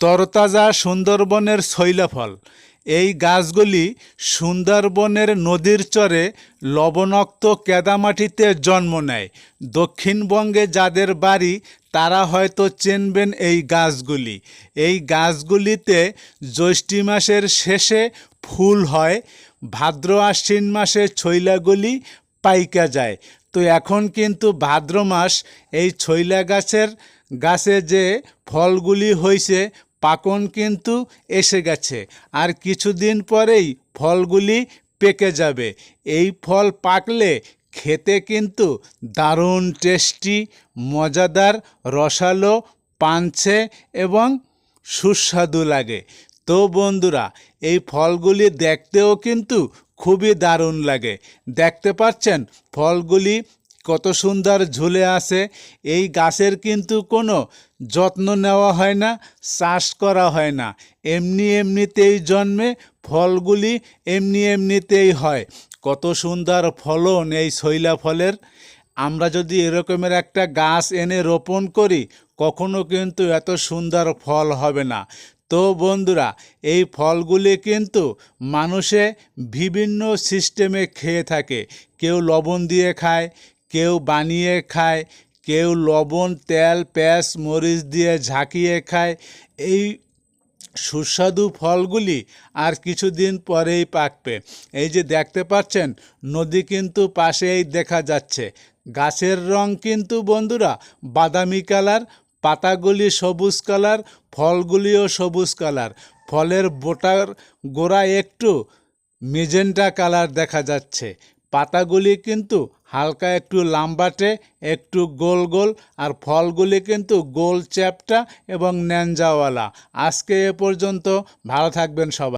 তরতাজা সুন্দরবনের শৈলফল। এই গাছগুলি সুন্দরবনের নদীর চরে লবণাক্ত কেদামাটিতে জন্ম নেয়। দক্ষিণবঙ্গে যাদের বাড়ি, তারা হয়তো চিনবেন এই গাছগুলি। এই গাছগুলিতে জ্যৈষ্ঠী মাসের শেষে ফুল হয়, ভাদ্র আশ্বিন মাসে ছৈলাগুলি পাইকা যায়। তো এখন কিন্তু ভাদ্র মাস, এই ছইলা গাছের, গাছে যে ফলগুলি হয়েছে পাকন কিন্তু এসে গেছে। আর কিছুদিন পরেই ফলগুলি পেকে যাবে। এই ফল পাকলে খেতে কিন্তু দারুণ টেস্টি, মজাদার, রসালো, পানছে এবং সুস্বাদু লাগে। তো বন্ধুরা, এই ফলগুলি দেখতেও কিন্তু খুবই দারুণ লাগে। দেখতে পাচ্ছেন ফলগুলি কত সুন্দর ঝুলে আসে এই গাছের কিন্তু কোনো যত্ন নেওয়া হয় না, চাষ করা হয় না। এমনি এমনিতেই জন্মে ফলগুলি এমনি এমনিতেই হয়। কত সুন্দর ফলন এই শৈলা ফলের। আমরা যদি এরকমের একটা গাছ এনে রোপণ করি, কখনো কিন্তু এত সুন্দর ফল হবে না। তো বন্ধুরা, এই ফলগুলি কিন্তু মানুষে বিভিন্ন সিস্টেমে খেয়ে থাকে। কেউ লবণ দিয়ে খায়, কেউ বানিয়ে খায়, কেউ লবণ, তেল, পেঁয়াজ, মরিচ দিয়ে ঝাঁকিয়ে খায়। এই সুস্বাদু ফলগুলি আর কিছুদিন পরেই পাকবে। এই যে দেখতে পাচ্ছেন, নদী কিন্তু পাশেই দেখা যাচ্ছে। গাছের রং কিন্তু বন্ধুরা বাদামি কালার পাতাগুলি সবুজ কালার, ফলগুলিও সবুজ কালার। ফলের বোটার গোড়া একটু মেজেন্টা কালার দেখা যাচ্ছে। পাতাগুলি কিন্তু হালকা একটু লাম্বাটে, একটু গোল গোল, আর ফলগুলি কিন্তু গোল চ্যাপটা এবং ন্যাঞ্জাওয়ালা আজকে এ পর্যন্ত ভালো থাকবেন সবাই।